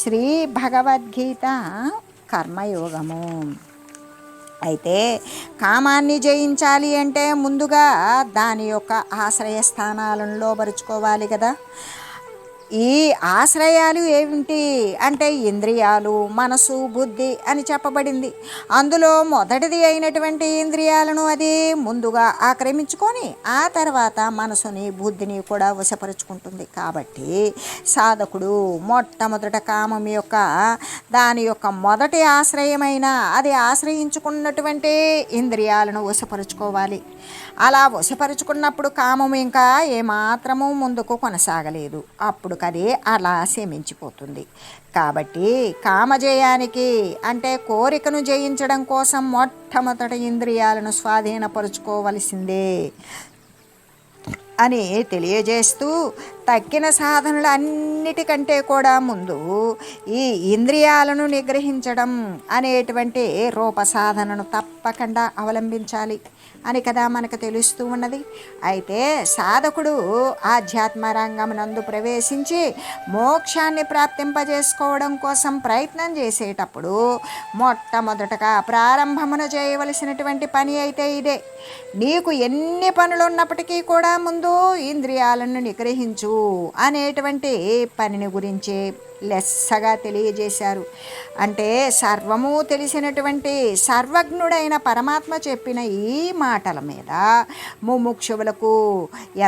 శ్రీ భగవద్గీత కర్మయోగము. అయితే కామాన్ని జయించాలి అంటే ముందుగా దాని యొక్క ఆశ్రయ స్థానాలను లోపరుచుకోవాలి కదా. ఈ ఆశ్రయాలు ఏమిటి అంటే ఇంద్రియాలు మనసు బుద్ధి అని చెప్పబడింది. అందులో మొదటిది అయినటువంటి ఇంద్రియాలను అది ముందుగా ఆక్రమించుకొని ఆ తర్వాత మనసుని బుద్ధిని కూడా వశపరుచుకుంటుంది. కాబట్టి సాధకుడు మొట్టమొదట కామం యొక్క దాని యొక్క మొదటి ఆశ్రయమైన అది ఆశ్రయించుకున్నటువంటి ఇంద్రియాలను వశపరుచుకోవాలి. అలా వశపరుచుకున్నప్పుడు కామం ఇంకా ఏమాత్రము ముందుకు కొనసాగలేదు. అప్పుడు అది అలా శమించిపోతుంది. కాబట్టి కామజయానికి అంటే కోరికను జయించడం కోసం మొట్టమొదటి ఇంద్రియాలను స్వాధీనపరుచుకోవలసిందే అని తెలియజేస్తూ తక్కిన సాధనలు అన్నిటికంటే కూడా ముందు ఈ ఇంద్రియాలను నిగ్రహించడం అనేటువంటి రూప సాధనను తప్పకుండా అవలంబించాలి. అని కదా మనకు తెలుస్తూ ఉన్నది. అయితే సాధకుడు ఆధ్యాత్మ రంగమునందు ప్రవేశించి మోక్షాన్ని ప్రాప్తింపజేసుకోవడం కోసం ప్రయత్నం చేసేటప్పుడు మొట్టమొదటగా ప్రారంభమున చేయవలసినటువంటి పని అయితే ఇదే. నీకు ఎన్ని పనులు ఉన్నప్పటికీ కూడా ముందు ఇంద్రియాలను నిగ్రహించు అనేటువంటి పనిని గురించి లెస్సగా తెలియజేశారు. అంటే సర్వము తెలిసినటువంటి సర్వజ్ఞుడైన పరమాత్మ చెప్పిన ఈ మాటల మీద ముముక్షువులకు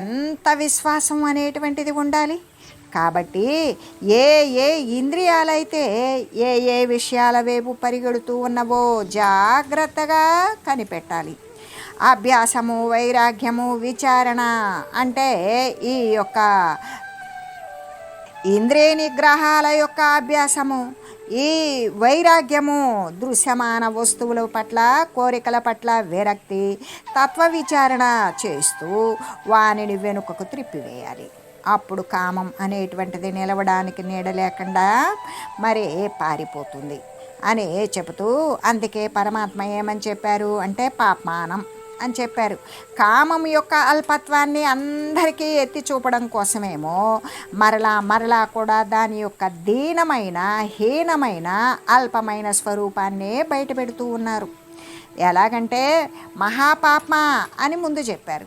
ఎంత విశ్వాసం అనేటువంటిది ఉండాలి? కాబట్టి ఏ ఏ ఇంద్రియాలైతే ఏ ఏ విషయాల వైపు పరిగెడుతూ ఉన్నవో జాగ్రత్తగా కనిపెట్టాలి. అభ్యాసము వైరాగ్యము విచారణ అంటే ఈ యొక్క ఇంద్రియ నిగ్రహాల యొక్క అభ్యాసము ఈ వైరాగ్యము దృశ్యమాన వస్తువుల పట్ల కోరికల పట్ల విరక్తి తత్వ విచారణ చేస్తూ వానిని వెనుకకు త్రిప్పివేయాలి. అప్పుడు కామం అనేటువంటిది నిలవడానికి నీడ లేకుండా మరి పారిపోతుంది. అని చెబుతూ అందుకే పరమాత్మ ఏమని చెప్పారు అంటే పాపమానం. అని చెప్పారు. కామం యొక్క అల్పత్వాన్ని అందరికీ ఎత్తి చూపడం కోసమేమో మరలా మరలా కూడా దాని యొక్క దీనమైన హీనమైన అల్పమైన స్వరూపాన్నే బయటపెడుతూ ఉన్నారు. ఎలాగంటే మహాపాప్మ అని ముందు చెప్పారు.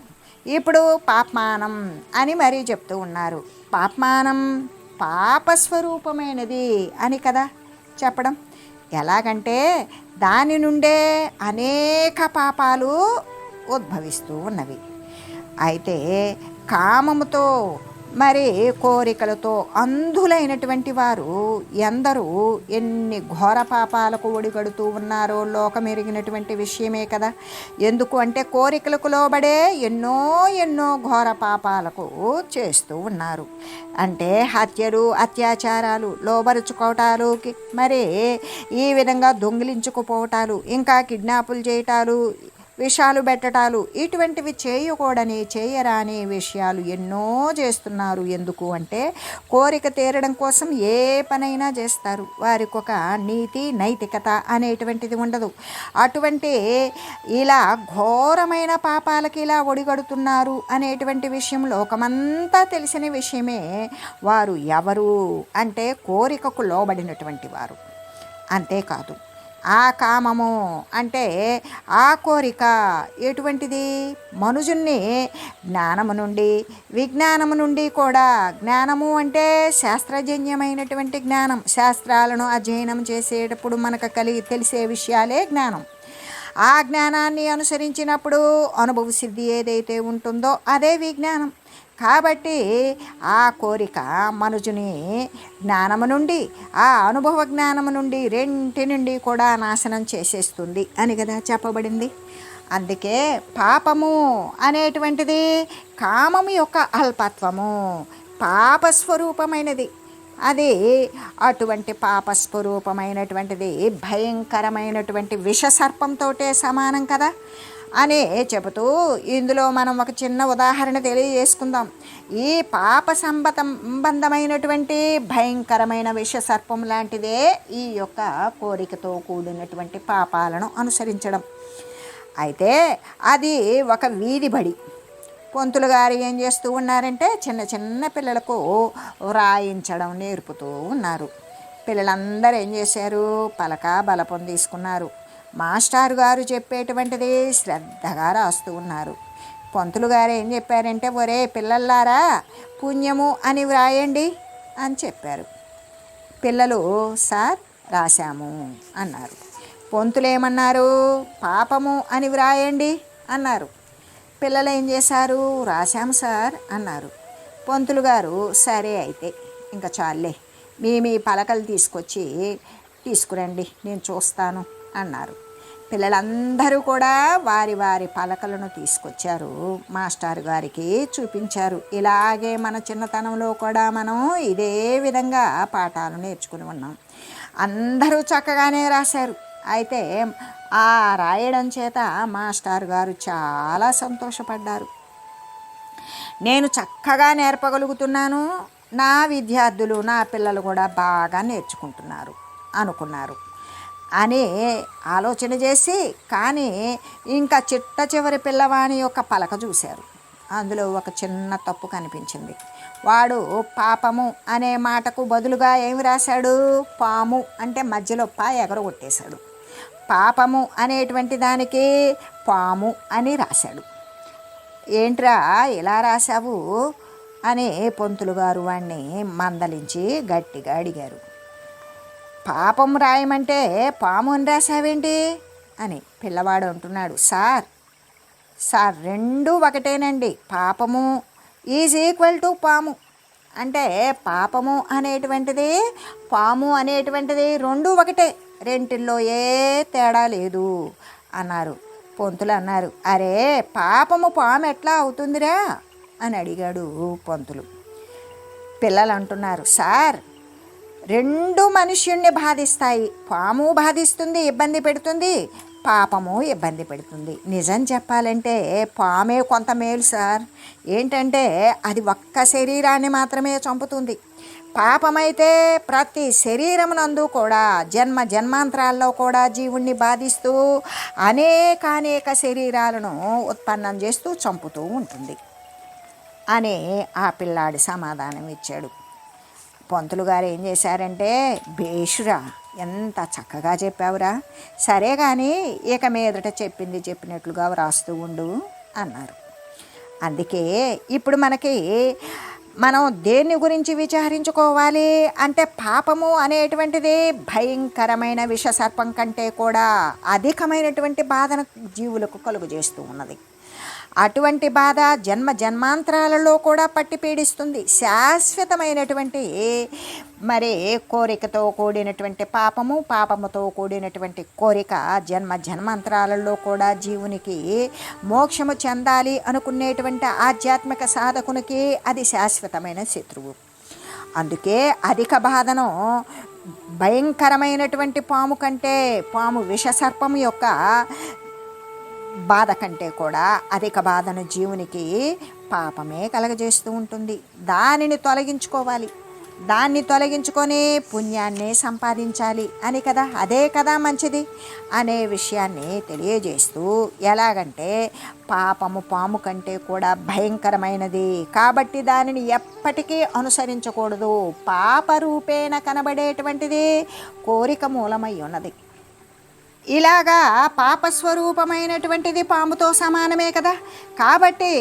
ఇప్పుడు పాప్మానం అని మరీ చెప్తూ ఉన్నారు. పాప్మానం పాపస్వరూపమైనది అని కదా చెప్పడం. ఎలాగంటే దాని నుండే అనేక పాపాలు ఉద్భవిస్తూ ఉన్నవి. అయితే కామముతో మరి కోరికలతో అంధులైనటువంటి వారు ఎందరూ ఎన్ని ఘోర పాపాలకు ఒడిగడుతూ ఉన్నారో లోకమెరిగినటువంటి విషయమే కదా. ఎందుకు అంటే కోరికలకు లోబడే ఎన్నో ఎన్నో ఘోర పాపాలకు చేస్తూ ఉన్నారు. అంటే హత్యలు అత్యాచారాలు లోబరుచుకోవటాలు మరి ఈ విధంగా దొంగిలించుకుపోవటాలు ఇంకా కిడ్నాపులు చేయటాలు విషాలు పెట్టటాలు. ఇటువంటివి చేయకూడని చేయరాని విషయాలు ఎన్నో చేస్తున్నారు. ఎందుకు అంటే కోరిక తీరడం కోసం ఏ పనైనా చేస్తారు. వారికి ఒక నీతి నైతికత అనేటువంటిది ఉండదు. అటువంటి ఇలా ఘోరమైన పాపాలకి ఇలా ఒడిగడుతున్నారు అనేటువంటి విషయం లోకమంతా తెలిసిన విషయమే వారు ఎవరు అంటే కోరికకు లోబడినటువంటి వారు. అంతేకాదు ఆ కామము అంటే ఆ కోరిక ఎటువంటిది? మనుజుణ్ణి జ్ఞానము నుండి విజ్ఞానము నుండి కూడా జ్ఞానము అంటే శాస్త్రజన్యమైనటువంటి జ్ఞానం. శాస్త్రాలను అధ్యయనం చేసేటప్పుడు మనకు కలిగి తెలిసే విషయాలే జ్ఞానం. ఆ జ్ఞానాన్ని అనుసరించినప్పుడు అనుభవ సిద్ధి ఏదైతే ఉంటుందో అదే విజ్ఞానం. కాబట్టి ఆ కోరిక మనుజుని జ్ఞానము నుండి ఆ అనుభవ జ్ఞానము నుండి రెంటి నుండి కూడా నాశనం చేసేస్తుంది అని కదా చెప్పబడింది. అందుకే పాపము అనేటువంటిది కామము యొక్క అల్పత్వము పాపస్వరూపమైనది. అది అటువంటి పాపస్వరూపమైనటువంటిది భయంకరమైనటువంటి విషసర్పంతో సమానం కదా. అని చెబుతూ ఇందులో మనం ఒక చిన్న ఉదాహరణ తెలియజేసుకుందాం. ఈ పాప సంబతం సంబంధమైనటువంటి భయంకరమైన విషసర్పం లాంటిదే ఈ యొక్క కోరికతో కూడినటువంటి పాపాలను అనుసరించడం. అయితే అది ఒక వీధి బడి. పొంతులు గారు ఏం చేస్తూ ఉన్నారంటే చిన్న చిన్న పిల్లలకు వ్రాయించడం నేర్పుతూ ఉన్నారు. పిల్లలందరూ ఏం చేశారు? పలక బలపం తీసుకున్నారు. మాస్టారు గారు చెప్పేటువంటిది శ్రద్ధగా రాస్తూ ఉన్నారు. పంతులు గారు ఏం చెప్పారంటే ఒరే పిల్లల్లారా పుణ్యము అని వ్రాయండి అని చెప్పారు. పిల్లలు సార్ రాశాము అన్నారు. పొంతులు ఏమన్నారు? పాపము అని వ్రాయండి అన్నారు. పిల్లలు ఏం చేశారు? రాశాము సార్ అన్నారు. పొంతులు గారు సరే అయితే ఇంకా చాలే మీ మీ పలకలు తీసుకొచ్చి తీసుకురండి నేను చూస్తాను అన్నారు. పిల్లలందరూ కూడా వారి వారి పలకలను తీసుకొచ్చారు. మాస్టారు గారికి చూపించారు. ఇలాగే మన చిన్నతనంలో కూడా మనం ఇదే విధంగా పాఠాలు నేర్చుకుని ఉన్నాం. అందరూ చక్కగానే రాశారు. అయితే ఆ రాయడం చేత మాస్టారు గారు చాలా సంతోషపడ్డారు. నేను చక్కగా నేర్పగలుగుతున్నాను. నా విద్యార్థులు నా పిల్లలు కూడా బాగా నేర్చుకుంటున్నారు అనుకున్నారు. అని ఆలోచన చేసి కానీ ఇంకా చిట్ట చివరి పిల్లవాని యొక్క పలక చూశారు. అందులో ఒక చిన్న తప్పు కనిపించింది. వాడు పాపము అనే మాటకు బదులుగా ఏమి రాశాడు? పాము అంటే మధ్యలో పా ఎగరగొట్టేశాడు. పాపము అనేటువంటి దానికి పాము అని రాశాడు. ఏంట్రా ఇలా రాశావు? అని పొంతులు గారు వాణ్ణి మందలించి గట్టిగా అడిగారు. పాపం రాయమంటే పాము అని రాసావేంటి అని పిల్లవాడు అంటున్నాడు. సార్ సార్ రెండు ఒకటేనండి. పాపము ఈజ్ ఈక్వల్ టు పాము. అంటే పాపము అనేటువంటిది పాము అనేటువంటిది రెండు ఒకటే. రెంటిల్లో ఏ తేడా లేదు అన్నారు. పొంతులు అన్నారు అరే పాపము పాము ఎట్లా అవుతుందిరా? అని అడిగాడు పొంతులు. పిల్లలు అంటున్నారు సార్ రెండు మనుష్యుణ్ణి బాధిస్తాయి. పాము బాధిస్తుంది ఇబ్బంది పెడుతుంది. పాపము ఇబ్బంది పెడుతుంది. నిజం చెప్పాలంటే పామే కొంత మేలు సార్. ఏంటంటే అది ఒక్క శరీరాన్ని మాత్రమే చంపుతుంది. పాపమైతే ప్రతి శరీరమునందు కూడా జన్మ జన్మాంతరాల్లో కూడా జీవుణ్ణి బాధిస్తూ అనేకానేక శరీరాలను ఉత్పన్నం చేస్తూ చంపుతూ ఉంటుంది. అనే ఆ పిల్లాడి సమాధానం ఇచ్చాడు పంతులు గారు ఏం చేశారంటే భేషురా ఎంత చక్కగా చెప్పావురా. సరే కానీ ఇక మీదట చెప్పింది చెప్పినట్లుగా వ్రాస్తూ ఉండు అన్నారు. అందుకే ఇప్పుడు మనకి మనం దేన్ని గురించి విచారించుకోవాలి అంటే పాపము అనేటువంటిది భయంకరమైన విషసర్పం కంటే కూడా అధికమైనటువంటి బాధను జీవులకు కలుగు చేస్తూ ఉన్నది. అటువంటి బాధ జన్మ జన్మాంతరాలలో కూడా పట్టి పీడిస్తుంది. శాశ్వతమైనటువంటి మరి కోరికతో కూడినటువంటి పాపము పాపముతో కూడినటువంటి కోరిక జన్మ జన్మాంతరాలలో కూడా జీవునికి మోక్షము చెందాలి అనుకునేటువంటి ఆధ్యాత్మిక సాధకునికి అది శాశ్వతమైన శత్రువు. అందుకే అధిక బాధను భయంకరమైనటువంటి పాము కంటే పాము విషసర్పం యొక్క బాధ కంటే కూడా అధిక బాధను జీవునికి పాపమే కలగజేస్తూ ఉంటుంది. దానిని తొలగించుకోవాలి. దాన్ని తొలగించుకొని పుణ్యాన్ని సంపాదించాలి. అని కదా? అదే కదా మంచిది? అనే విషయాన్ని తెలియజేస్తూ ఎలాగంటే పాపము పాము కంటే కూడా భయంకరమైనది. కాబట్టి దానిని ఎప్పటికీ అనుసరించకూడదు. పాప రూపేణ కనబడేటువంటిది కోరిక మూలమై ఉన్నది. ఇలాగా పాపస్వరూపమైనటువంటిది పాముతో సమానమే కదా. కాబట్టి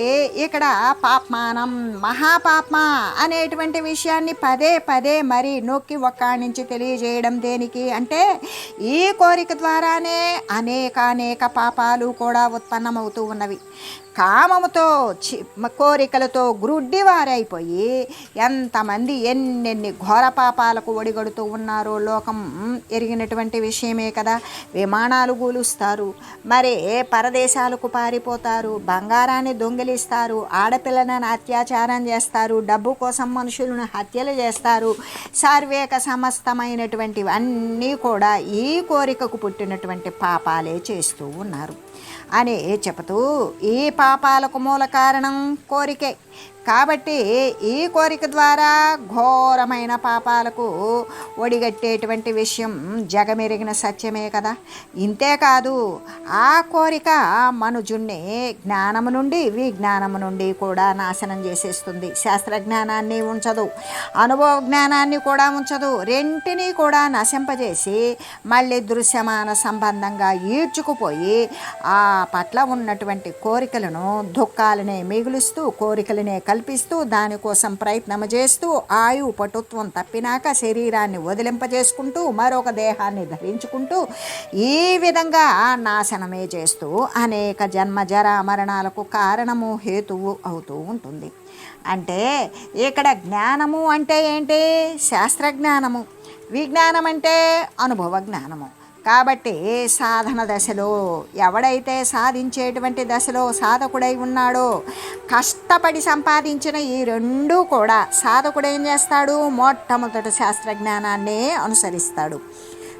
ఇక్కడ పాప్మానం మహాపాప్మ అనేటువంటి విషయాన్ని పదే పదే మరి నొక్కి ఒక్క నుంచి తెలియజేయడం దేనికి అంటే ఈ కోరిక ద్వారానే అనేక అనేక పాపాలు కూడా ఉత్పన్నమవుతూ ఉన్నవి. కామముతో చి కోరికలతో గ్రుడ్డివారైపోయి ఎంతమంది ఎన్నెన్ని ఘోర పాపాలకు ఒడిగడుతూ ఉన్నారో లోకం ఎరిగినటువంటి విషయమే కదా. విమానాలు గూలుస్తారు. మరి పరదేశాలకు పారిపోతారు. బంగారాన్ని దొంగిలిస్తారు. ఆడపిల్లలను అత్యాచారం చేస్తారు. డబ్బు కోసం మనుషులను హత్యలు చేస్తారు. సార్వేక సమస్తమైనటువంటివన్నీ కూడా ఈ కోరికకు పుట్టినటువంటి పాపాలే చేస్తూ ఉన్నారు. అని చెబుతూ ఈ పాపాలకు మూల కారణం కోరికే. కాబట్టి ఈ కోరిక ద్వారా ఘోరమైన పాపాలకు ఒడిగట్టేటువంటి విషయం జగమెరిగిన సత్యమే కదా. ఇంతేకాదు ఆ కోరిక మనుజుణ్ణి జ్ఞానము నుండి విజ్ఞానము నుండి కూడా నాశనం చేసేస్తుంది. శాస్త్రజ్ఞానాన్ని ఉంచదు అనుభవ జ్ఞానాన్ని కూడా ఉంచదు రెంటిని కూడా నశింపజేసి మళ్ళీ దృశ్యమాన సంబంధంగా ఈడ్చుకుపోయి ఆ పట్ల ఉన్నటువంటి కోరికలను దుఃఖాలనే మిగులుస్తూ కోరికలనే కల్పిస్తూ దానికోసం ప్రయత్నం చేస్తూ ఆయు పటుత్వం తప్పినాక శరీరాన్ని వదిలింపజేసుకుంటూ మరొక దేహాన్ని ధరించుకుంటూ ఈ విధంగా నాశనమే చేస్తూ అనేక జన్మ జర మరణాలకు కారణము హేతువు అవుతూ ఉంటుంది. అంటే ఇక్కడ జ్ఞానము అంటే ఏంటి? శాస్త్రజ్ఞానము. విజ్ఞానం అంటే అనుభవ జ్ఞానము కాబట్టి సాధన దశలో ఎవడైతే సాధించేటువంటి దశలో సాధకుడై ఉన్నాడో కష్టపడి సంపాదించిన ఈ రెండూ కూడా సాధకుడు ఏం చేస్తాడు? మొట్టమొదటి శాస్త్రజ్ఞానాన్నే అనుసరిస్తాడు.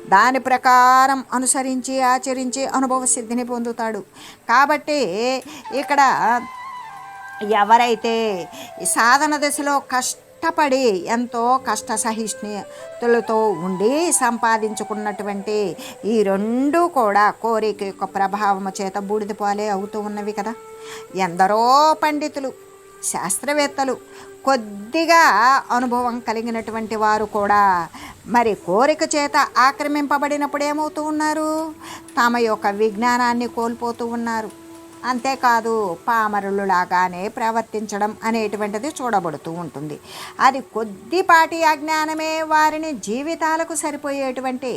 దాని ప్రకారం అనుసరించి ఆచరించి అనుభవ సిద్ధిని పొందుతాడు. కాబట్టి ఇక్కడ ఎవరైతే సాధన దశలో కష్ట కష్టపడి ఎంతో కష్ట సహిష్ణుతులతో ఉండి సంపాదించుకున్నటువంటి ఈ రెండు కూడా కోరిక యొక్క ప్రభావం చేత బూడిదపాలే అవుతూ ఉన్నవి కదా. ఎందరో పండితులు శాస్త్రవేత్తలు కొద్దిగా అనుభవం కలిగినటువంటి వారు కూడా మరి కోరిక చేత ఆక్రమింపబడినప్పుడు ఏమవుతూ ఉన్నారు? తమ యొక్క విజ్ఞానాన్ని కోల్పోతూ ఉన్నారు. అంతేకాదు పామరులు లాగానే ప్రవర్తించడం అనేటువంటిది చూడబడుతూ ఉంటుంది. అది కొద్దిపాటి అజ్ఞానమే వారిని జీవితాలకు సరిపోయేటువంటి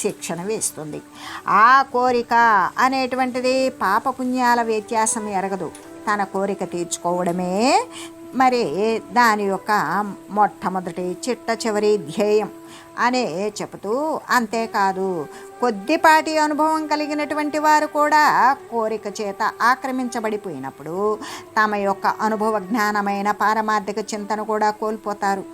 శిక్షణ వేస్తుంది. ఆ కోరిక అనేటువంటిది పాపపుణ్యాల వ్యత్యాసం ఎరగదు. తన కోరిక తీర్చుకోవడమే మరి దాని యొక్క మొట్టమొదటి చిట్ట చివరి ధ్యేయం. అనే చెబుతూ అంతేకాదు కొద్దిపాటి అనుభవం కలిగినటువంటి వారు కూడా కోరిక చేత ఆక్రమించబడిపోయినప్పుడు తమ యొక్క అనుభవ జ్ఞానమైన పారమార్థిక చింతన కూడా కోల్పోతారు.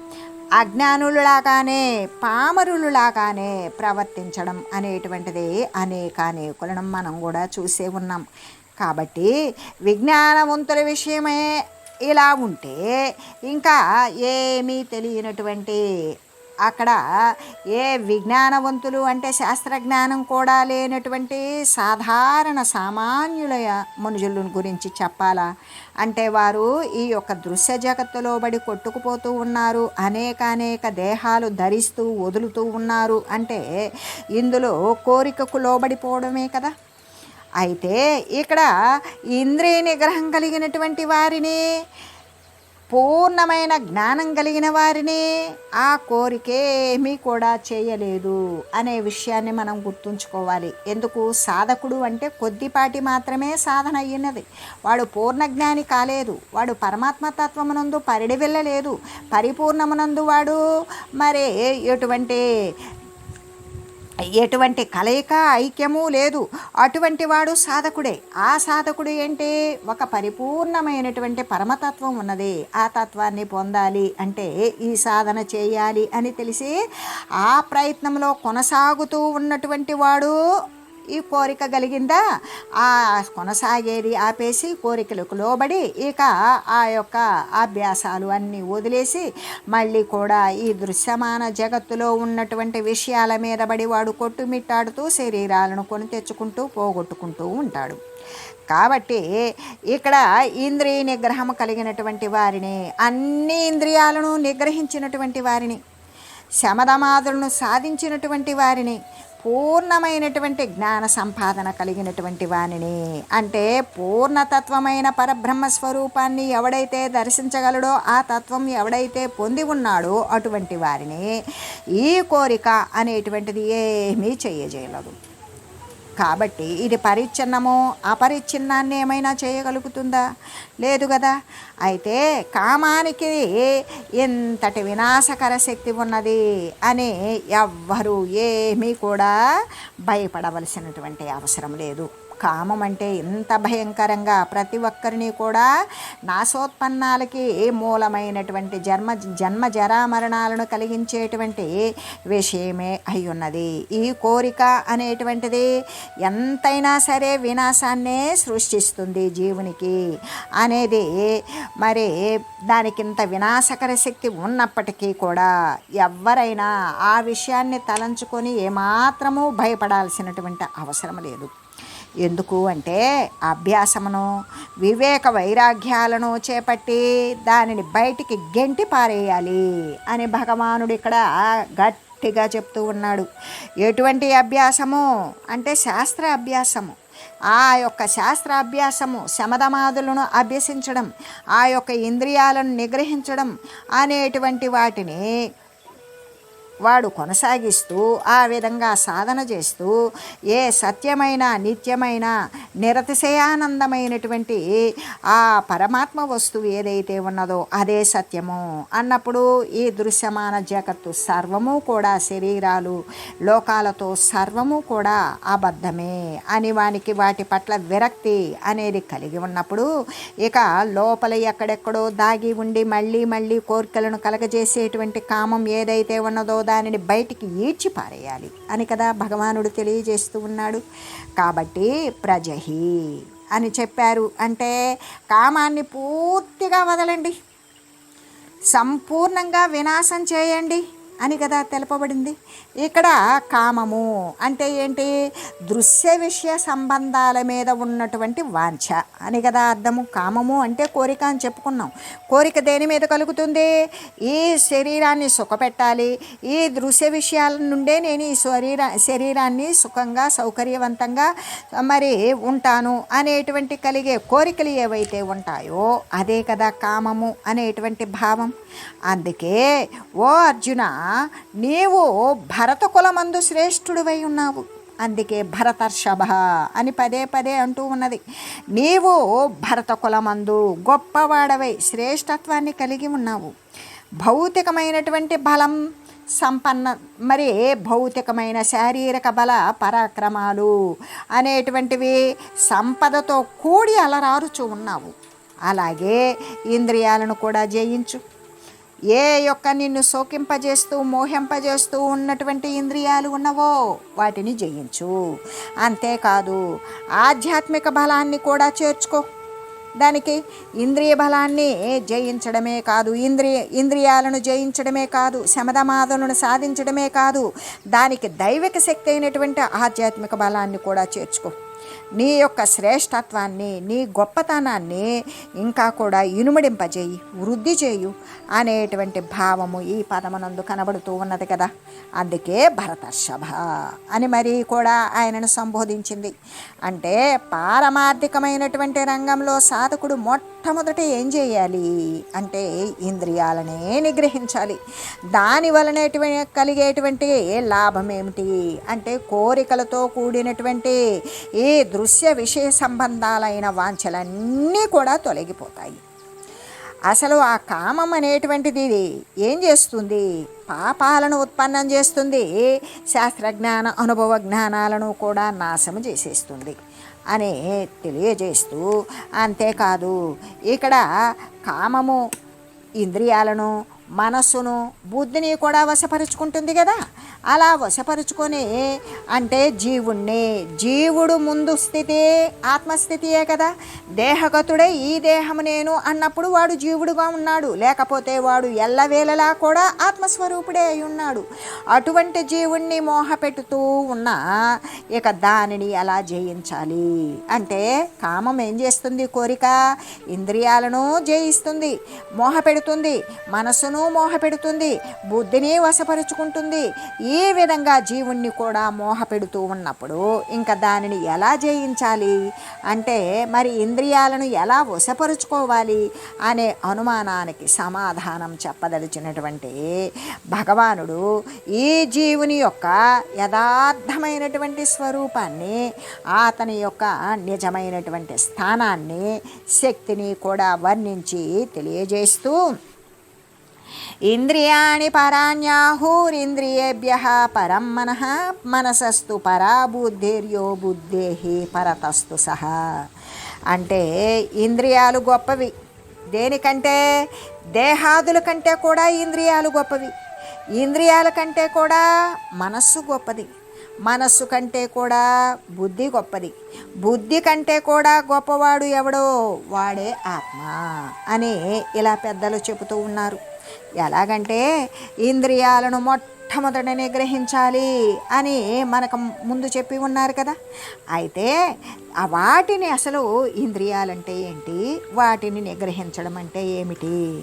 అజ్ఞానులలాగానే పామరులలాగానే ప్రవర్తించడం అనేటువంటిది అనేక అనేకులను మనం కూడా చూసే ఉన్నాం. కాబట్టి విజ్ఞానవంతుల విషయమే ఇలా ఉంటే ఇంకా ఏమీ తెలియనటువంటి అక్కడ ఏ విజ్ఞానవంతులు అంటే శాస్త్రజ్ఞానం కూడా లేనటువంటి సాధారణ సామాన్యుల మనుషుల గురించి చెప్పాలా? అంటే వారు ఈ యొక్క దృశ్య జగత్తులో బడి కొట్టుకుపోతూ ఉన్నారు అనేక అనేక దేహాలు ధరిస్తూ వదులుతూ ఉన్నారు అంటే ఇందులో కోరికకు లోబడిపోవడమే కదా? అయితే ఇక్కడ ఇంద్రియ నిగ్రహం కలిగినటువంటి వారిని పూర్ణమైన జ్ఞానం కలిగిన వారిని ఆ కోరికేమీ కూడా చేయలేదు అనే విషయాన్ని మనం గుర్తుంచుకోవాలి. ఎందుకు? సాధకుడు అంటే కొద్దిపాటి మాత్రమే సాధన అయినది. వాడు పూర్ణ జ్ఞాని కాలేదు. వాడు పరమాత్మ తత్వమునందు పరిడి వెళ్ళలేదు. పరిపూర్ణమునందు వాడు మరి ఎటువంటి ఎటువంటి కలయిక ఐక్యము లేదు. అటువంటి వాడు సాధకుడే. ఆ సాధకుడు ఏంటి ఒక పరిపూర్ణమైనటువంటి పరమతత్వం ఉన్నది. ఆ తత్వాన్ని పొందాలి అంటే ఈ సాధన చేయాలి అని తెలిసి ఆ ప్రయత్నంలో కొనసాగుతూ ఉన్నటువంటి వాడు ఈ కోరిక కలిగిందా? ఆ కొనసాగేది ఆపేసి కోరికలకు లోబడి ఇక ఆ యొక్క అభ్యాసాలు అన్నీ వదిలేసి మళ్ళీ కూడా ఈ దృశ్యమాన జగత్తులో ఉన్నటువంటి విషయాల మీద బడి వాడు కొట్టుమిట్టాడుతూ శరీరాలను కొని తెచ్చుకుంటూ పోగొట్టుకుంటూ ఉంటాడు. కాబట్టి ఇక్కడ ఇంద్రియ నిగ్రహం కలిగినటువంటి వారిని అన్ని ఇంద్రియాలను నిగ్రహించినటువంటి వారిని శమదమాదులను సాధించినటువంటి వారిని పూర్ణమైనటువంటి జ్ఞాన సంపాదన కలిగినటువంటి వానిని అంటే పూర్ణతత్వమైన పరబ్రహ్మ స్వరూపాన్ని ఎవడైతే దర్శించగలడో ఆ తత్వం ఎవడైతే పొంది ఉన్నాడో అటువంటి వారిని ఈ కోరిక అనేటువంటిది ఏమీ చేయజేయలేదు కాబట్టి ఇది పరిచ్ఛిన్నము అపరిచ్ఛిన్నాన్ని ఏమైనా చేయగలుగుతుందా? లేదు కదా? అయితే కామానికి ఎంతటి వినాశకర శక్తి ఉన్నది అని ఎవ్వరూ ఏమీ కూడా భయపడవలసినటువంటి అవసరం లేదు. కామం అంటే ఇంత భయంకరంగా ప్రతి ఒక్కరిని కూడా నాశోత్పన్నాలకి మూలమైనటువంటి జన్మ జన్మ జరామరణాలను కలిగించేటువంటి విషయమే అయ్యున్నది ఉన్నది. ఈ కోరిక అనేటువంటిది ఎంతైనా సరే వినాశాన్నే సృష్టిస్తుంది జీవునికి. అనేది. మరి దానికి ఇంత వినాశకర శక్తి ఉన్నప్పటికీ కూడా ఎవరైనా ఆ విషయాన్ని తలంచుకొని ఏమాత్రము భయపడాల్సినటువంటి అవసరం లేదు. ఎందుకు అంటే అభ్యాసమును వివేక వైరాగ్యాలను చేపట్టి దానిని బయటికి గెంటి పారేయాలి అని భగవానుడు ఇక్కడ గట్టిగా చెప్తూ ఉన్నాడు. ఎటువంటి అభ్యాసము? అంటే శాస్త్ర అభ్యాసము. ఆ యొక్క శాస్త్ర అభ్యాసము శమదమాదులను అభ్యసించడం ఆ యొక్క ఇంద్రియాలను నిగ్రహించడం అనేటువంటి వాటిని వాడు కొనసాగిస్తూ ఆ విధంగా సాధన చేస్తూ ఏ సత్యమైన నిత్యమైన నిరతిశయానందమైనటువంటి ఆ పరమాత్మ వస్తువు ఏదైతే ఉన్నదో అదే సత్యము. అన్నప్పుడు ఈ దృశ్యమాన జగత్తు సర్వము కూడా శరీరాలు లోకాలతో సర్వము కూడా అబద్ధమే అని వానికి వాటి పట్ల విరక్తి అనేది కలిగి ఉన్నప్పుడు ఇక లోపల ఎక్కడెక్కడో దాగి ఉండి మళ్ళీ మళ్ళీ కోరికలను కలగజేసేటువంటి కామం ఏదైతే ఉన్నదో దానిని బయటికి ఈడ్చి పారేయాలి అని కదా భగవానుడు తెలియజేస్తూ ఉన్నాడు. కాబట్టి ప్రజహి అని చెప్పారు. అంటే కామాన్ని పూర్తిగా వదలండి. సంపూర్ణంగా వినాశం చేయండి. అని కదా తెలపబడింది. ఇక్కడ కామము అంటే ఏంటి? దృశ్య విషయ సంబంధాల మీద ఉన్నటువంటి వాంఛ అని కదా అర్థము. కామము అంటే కోరిక అని చెప్పుకున్నాం. కోరిక దేని మీద కలుగుతుంది? ఈ శరీరాన్ని సుఖపెట్టాలి. ఈ దృశ్య విషయాల నుండే నేను ఈ శరీర శరీరాన్ని సుఖంగా సౌకర్యవంతంగా మరి ఉంటాను అనేటువంటి కలిగే కోరికలు ఏవైతే ఉంటాయో అదే కదా కామము అనేటువంటి భావం. అందుకే ఓ అర్జున నీవు భరత కులమందు శ్రేష్ఠుడివై ఉన్నావు. అందుకే భరతర్షభ అని పదే పదే అంటూ ఉన్నది. నీవు భరత కులమందు గొప్పవాడవై శ్రేష్టత్వాన్ని కలిగి ఉన్నావు. భౌతికమైనటువంటి బలం సంపన్న మరి భౌతికమైన శారీరక బల పరాక్రమాలు అనేటువంటివి సంపదతో కూడి అలరారుచు ఉన్నావు. అలాగే ఇంద్రియాలను కూడా జయించు. ఏ యొక్క నిన్ను శోకింపజేస్తూ మోహింపజేస్తూ ఉన్నటువంటి ఇంద్రియాలు ఉన్నవో వాటిని జయించు. అంతేకాదు ఆధ్యాత్మిక బలాన్ని కూడా చేర్చుకో. దానికి ఇంద్రియ బలాన్ని జయించడమే కాదు ఇంద్రియ ఇంద్రియాలను జయించడమే కాదు శమదమాదలను సాధించడమే కాదు దానికి దైవిక శక్తి అయినటువంటి ఆధ్యాత్మిక బలాన్ని కూడా చేర్చుకో. నీ యొక్క శ్రేష్టత్వాన్ని నీ గొప్పతనాన్ని ఇంకా కూడా ఇనుమడింపజేయి వృద్ధి చేయు అనేటువంటి భావము ఈ పదమునందు కనబడుతూ ఉన్నది కదా. అందుకే భరతర్షభ అని మరి కూడా ఆయనను సంబోధించింది. అంటే పారమార్థికమైనటువంటి రంగంలో సాధకుడు మొట్టమొదట ఏం చేయాలి అంటే ఇంద్రియాలనే నిగ్రహించాలి. దాని వలనేటువంటి కలిగేటువంటి లాభం ఏమిటి? అంటే కోరికలతో కూడినటువంటి ఈ దృశ్య విషయ సంబంధాలైన వాంఛలన్నీ కూడా తొలగిపోతాయి. అసలు ఆ కామం అనేటువంటిది ఇది ఏం చేస్తుంది? పాపాలను ఉత్పన్నం చేస్తుంది. శాస్త్రజ్ఞాన అనుభవ జ్ఞానాలను కూడా నాశనం చేసేస్తుంది అని తెలియజేస్తూ అంతేకాదు ఇక్కడ కామము ఇంద్రియాలను మనస్సును బుద్ధిని కూడా వశపరుచుకుంటుంది కదా? అలా వశపరుచుకొని అంటే జీవుణ్ణి. జీవుడు ముందు స్థితి ఆత్మస్థితియే కదా. దేహగతుడే ఈ దేహము నేను అన్నప్పుడు వాడు జీవుడుగా ఉన్నాడు. లేకపోతే వాడు ఎల్లవేళలా కూడా ఆత్మస్వరూపుడే అయి ఉన్నాడు. అటువంటి జీవుణ్ణి మోహపెట్టుతూ ఉన్నా ఇక దానిని ఎలా జయించాలి? అంటే కామం ఏం చేస్తుంది కోరిక? ఇంద్రియాలను జయిస్తుంది మోహపెడుతుంది మనసును మనస్సును మోహపెడుతుంది. బుద్ధిని వశపరుచుకుంటుంది. ఈ విధంగా జీవుణ్ణి కూడా మోహపెడుతూ ఉన్నప్పుడు ఇంకా దానిని ఎలా జయించాలి? అంటే మరి ఇంద్రియాలను ఎలా వశపరుచుకోవాలి? అనే అనుమానానికి సమాధానం చెప్పదలిచినటువంటి భగవానుడు ఈ జీవుని యొక్క యథార్థమైనటువంటి స్వరూపాన్ని అతని యొక్క నిజమైనటువంటి స్థానాన్ని శక్తిని కూడా వర్ణించి తెలియజేస్తూ ఇంద్రియాణి పరాణ్యాహూరింద్రియేభ్య పరం మనః మనసస్తు పరా బుద్ధిర్యో బుద్ధేహి పరతస్తు సహా. అంటే ఇంద్రియాలు గొప్పవి. దేనికంటే? దేహాదుల కంటే కూడా ఇంద్రియాలు గొప్పవి. ఇంద్రియాల కంటే కూడా మనస్సు గొప్పది. మనస్సు కంటే కూడా బుద్ధి గొప్పది. బుద్ధి కంటే కూడా గొప్పవాడు ఎవడో? వాడే ఆత్మ అని ఇలా పెద్దలు చెబుతూ ఉన్నారు. ఎలాగంటే ఇంద్రియాలను మొట్టమొదట నిగ్రహించాలి అని మనకు ముందు చెప్పి ఉన్నారు కదా. అయితే వాటిని అసలు ఇంద్రియాలంటే ఏంటి? వాటిని నిగ్రహించడం అంటే ఏమిటి?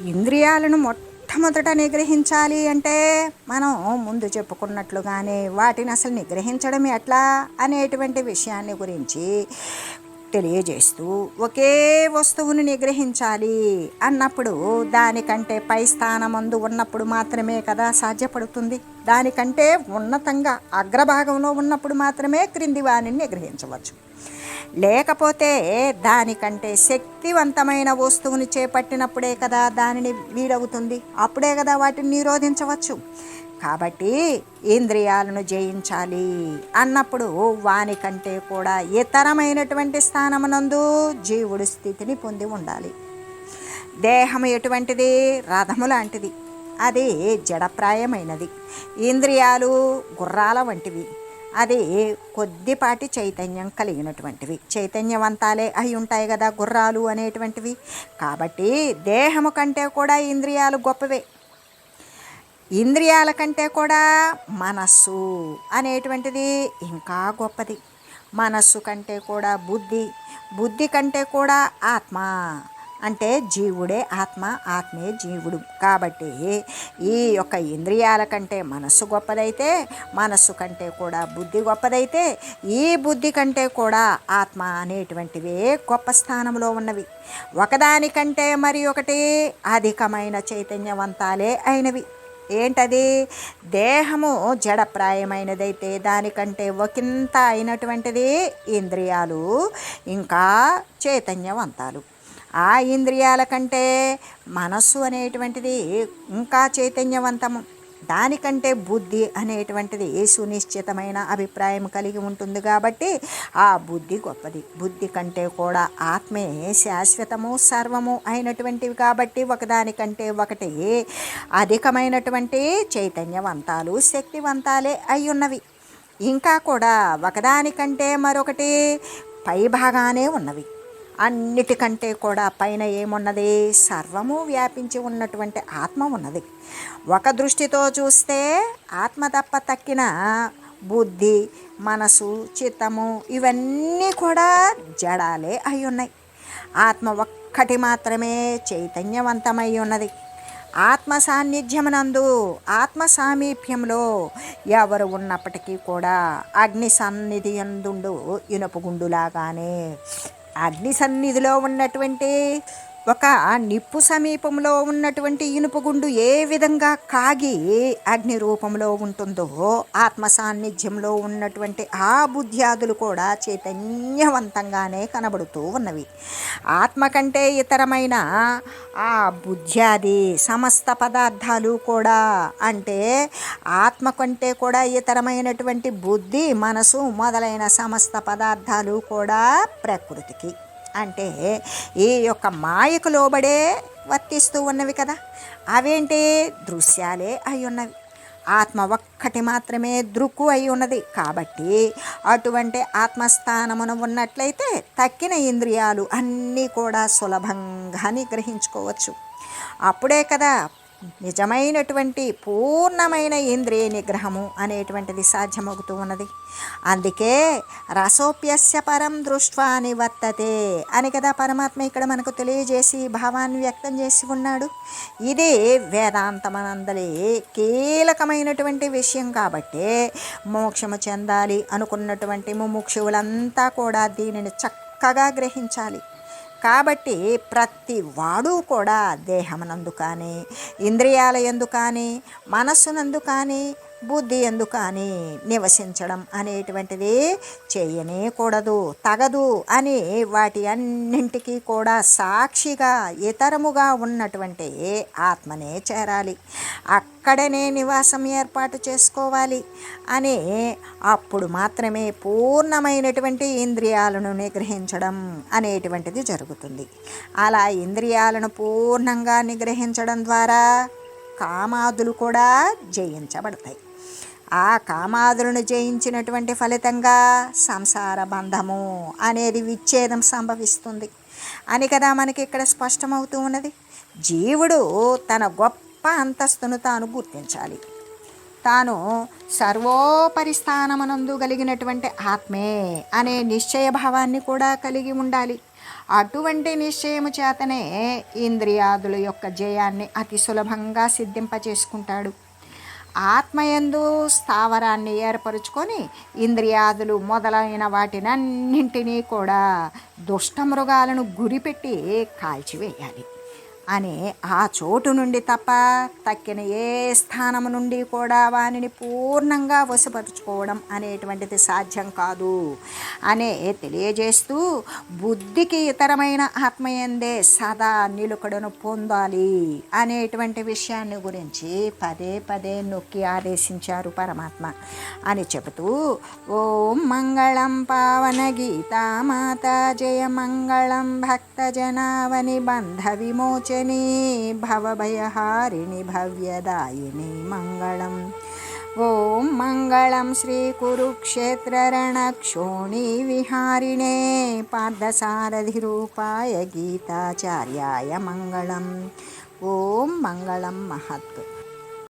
ఇంద్రియాలను మొట్టమొదట నిగ్రహించాలి అంటే మనం ముందు చెప్పుకున్నట్లుగానే వాటిని అసలు నిగ్రహించడం ఎట్లా అనేటువంటి విషయాన్ని గురించి తెలియజేస్తూ ఒకే వస్తువును నిగ్రహించాలి అన్నప్పుడు దానికంటే పై స్థానమందు ఉన్నప్పుడు మాత్రమే కదా సాధ్యపడుతుంది. దానికంటే ఉన్నతంగా అగ్రభాగంలో ఉన్నప్పుడు మాత్రమే క్రింది వాణిని నిగ్రహించవచ్చు. లేకపోతే దానికంటే శక్తివంతమైన వస్తువుని చేపట్టినప్పుడే కదా దానిని వీడవుతుంది. అప్పుడే కదా వాటిని నిరోధించవచ్చు. కాబట్టి ఇంద్రియాలను జయించాలి అన్నప్పుడు వానికంటే కూడా ఇతరమైనటువంటి స్థానమునందు జీవుడు స్థితిని పొంది ఉండాలి. దేహం ఎటువంటిది? రథము లాంటిది. అది జడప్రాయమైనది. ఇంద్రియాలు గుర్రాల వంటివి. అది కొద్దిపాటి చైతన్యం కలిగినటువంటివి. చైతన్యవంతాలే అయి ఉంటాయి కదా గుర్రాలు అనేటువంటివి. కాబట్టి దేహము కంటే కూడా ఇంద్రియాలు గొప్పవే. ఇంద్రియాల కంటే కూడా మనస్సు అనేటువంటిది ఇంకా గొప్పది. మనస్సు కంటే కూడా బుద్ధి బుద్ధి కంటే కూడా ఆత్మ. అంటే జీవుడే ఆత్మ ఆత్మే జీవుడు. కాబట్టి ఈ యొక్క ఇంద్రియాల కంటే మనస్సు గొప్పదైతే మనస్సు కంటే కూడా బుద్ధి గొప్పదైతే ఈ బుద్ధి కంటే కూడా ఆత్మ అనేటువంటివే గొప్ప స్థానంలో ఉన్నవి. ఒకదానికంటే మరి ఒకటి అధికమైన చైతన్యవంతాలే అయినవి. ఏంటది? దేహము జడప్రాయమైనదైతే దానికంటే ఒకంత అయినటువంటిది ఇంద్రియాలు ఇంకా చైతన్యవంతాలు. ఆ ఇంద్రియాల కంటే మనస్సు అనేటువంటిది ఇంకా చైతన్యవంతము. దానికంటే బుద్ధి అనేటువంటిది సునిశ్చితమైన అభిప్రాయం కలిగి ఉంటుంది కాబట్టి ఆ బుద్ధి గొప్పది. బుద్ధి కంటే కూడా ఆత్మే శాశ్వతము సర్వము అయినటువంటివి కాబట్టి ఒకదానికంటే ఒకటి అధికమైనటువంటి చైతన్యవంతాలు శక్తివంతాలే అయి ఉన్నవి ఇంకా కూడా ఒకదానికంటే మరొకటి పైభాగానే ఉన్నవి. అన్నిటికంటే కూడా పైన ఏమున్నది? సర్వము వ్యాపించి ఉన్నటువంటి ఆత్మ ఉన్నది. ఒక దృష్టితో చూస్తే ఆత్మ తప్ప తక్కిన బుద్ధి మనసు చిత్తము ఇవన్నీ కూడా జడాలే అయి ఉన్నాయి ఆత్మ ఒక్కటి మాత్రమే చైతన్యవంతమై ఉన్నది. ఆత్మ సాన్నిధ్యమునందు ఆత్మ సామీప్యంలో ఎవరు ఉన్నప్పటికీ కూడా అగ్ని సన్నిధి అందుండు ఇనుపగుండులాగానే అగ్ని సన్నిధిలో ఉన్నటువంటి ఒక నిప్పు సమీపంలో ఉన్నటువంటి ఇనుపగుండు ఏ విధంగా కాగి అగ్ని రూపంలో ఉంటుందో ఆత్మ సాన్నిధ్యంలో ఉన్నటువంటి ఆ బుద్ధ్యాదులు కూడా చైతన్యవంతంగానే కనబడుతూ ఉన్నవి. ఆత్మ కంటే ఇతరమైన ఆ బుద్ధ్యాది సమస్త పదార్థాలు కూడా అంటే ఆత్మ కంటే కూడా ఇతరమైనటువంటి బుద్ధి మనసు మొదలైన సమస్త పదార్థాలు కూడా ప్రకృతికి. అంటే ఈ యొక్క మాయకు లోబడే వర్తిస్తూ ఉన్నవి కదా. అవేంటి? దృశ్యాలే అయి ఉన్నవి. ఆత్మ ఒక్కటి మాత్రమే దృక్కు అయి ఉన్నది. కాబట్టి అటువంటి ఆత్మస్థానమున ఉన్నట్లయితే తక్కిన ఇంద్రియాలు అన్నీ కూడా సులభంగా నిగ్రహించుకోవచ్చు అప్పుడే కదా నిజమైనటువంటి పూర్ణమైన ఇంద్రియ నిగ్రహము అనేటువంటిది సాధ్యమవుతూ ఉన్నది. అందుకే రసోప్యస్య పరం దృష్ట్వా నివర్తతే అని కదా పరమాత్మ ఇక్కడ మనకు తెలియజేసి భావాన్ని వ్యక్తం చేసి ఉన్నాడు. ఇది వేదాంతమనందలి కీలకమైనటువంటి విషయం కాబట్టి మోక్షము చెందాలి అనుకున్నటువంటి ముముక్షువులంతా కూడా దీనిని చక్కగా గ్రహించాలి. కాబట్టి ప్రతి వాడు కూడా దేహమునందు కానీ ఇంద్రియాల ఎందు కానీ మనస్సునందు కానీ బుద్ధి ఎందు కానీ నివసించడం అనేటువంటిది చేయనేకూడదు తగదు అని వాటి అన్నింటికీ కూడా సాక్షిగా ఇతరముగా ఉన్నటువంటి ఆత్మనే చేరాలి. అక్కడనే నివాసం ఏర్పాటు చేసుకోవాలి అని అప్పుడు మాత్రమే పూర్ణమైనటువంటి ఇంద్రియాలను నిగ్రహించడం అనేటువంటిది జరుగుతుంది. అలా ఇంద్రియాలను పూర్ణంగా నిగ్రహించడం ద్వారా కామాదులు కూడా జయించబడతాయి. ఆ కామాదులను జయించినటువంటి ఫలితంగా సంసార బంధము అనేది విచ్ఛేదం సంభవిస్తుంది. అని కదా మనకి ఇక్కడ స్పష్టమవుతూ ఉన్నది. జీవుడు తన గొప్ప అంతస్తును తాను గుర్తించాలి. తాను సర్వోపరి స్థానమనందు కలిగినటువంటి ఆత్మే అనే నిశ్చయ భావాన్ని కూడా కలిగి ఉండాలి. అటువంటి నిశ్చయము చేతనే ఇంద్రియాదుల యొక్క జయాన్ని అతి సులభంగా సిద్ధింపచేసుకుంటాడు. ఆత్మయందు స్థావరాన్ని ఏర్పరుచుకొని ఇంద్రియాదులు మొదలైన వాటినన్నింటినీ కూడా దుష్టమృగాలను గురిపెట్టి కాల్చివేయాలి. అని ఆ చోటు నుండి తప్ప తక్కిన ఏ స్థానము నుండి కూడా వానిని పూర్ణంగా వశపరుచుకోవడం అనేటువంటిది సాధ్యం కాదు అనే తెలియజేస్తూ బుద్ధికి ఇతరమైన ఆత్మయందే సదా నిలుకడను పొందాలి అనేటువంటి విషయాన్ని గురించి పదే పదే నొక్కి ఆదేశించారు పరమాత్మ అని చెబుతూ ఓం మంగళం పావన గీతామాత జయ మంగళం భక్తజనావని బంధ విమోచ విమోచని భవభయహారిణి భవ్యదాయిని మంగళం. ఓం మంగళం శ్రీకురుక్షేత్రరణక్షోణి విహారిణే పార్థసారథిరూపాయ గీతాచార్యాయ మంగళం. ఓం మంగళం మహత్.